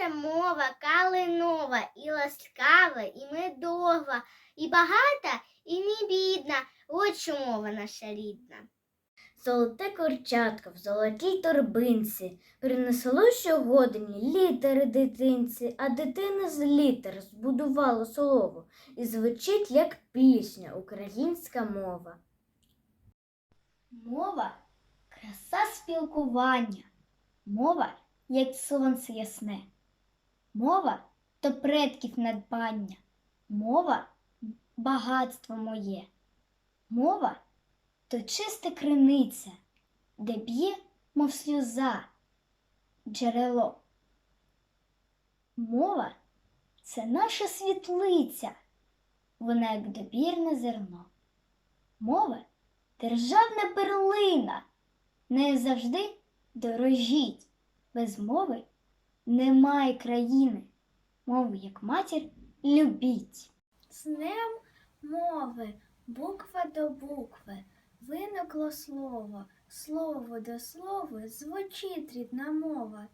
наша мова калинова, і ласкава, і медова, і багата, і не бідна. От що мова наша рідна. Золоте курчатко в золотій торбинці принесло щогодні літери дитинці, а дитина з літер збудувала слово і звучить як пісня українська мова. Мова краса спілкування. Мова як сонце ясне. Мова то предків надбання. Мова багатство моє. Мова то чиста криниця, де б'є, мов сльоза, джерело. Мова це наша світлиця, вона як добірне зерно. Мова державна перлина. Нею завжди дорожіть. Без мови немає країни. Мову як матір любіть. З днем мови, буква до букви, виникло слово, слово до слова, звучить рідна мова.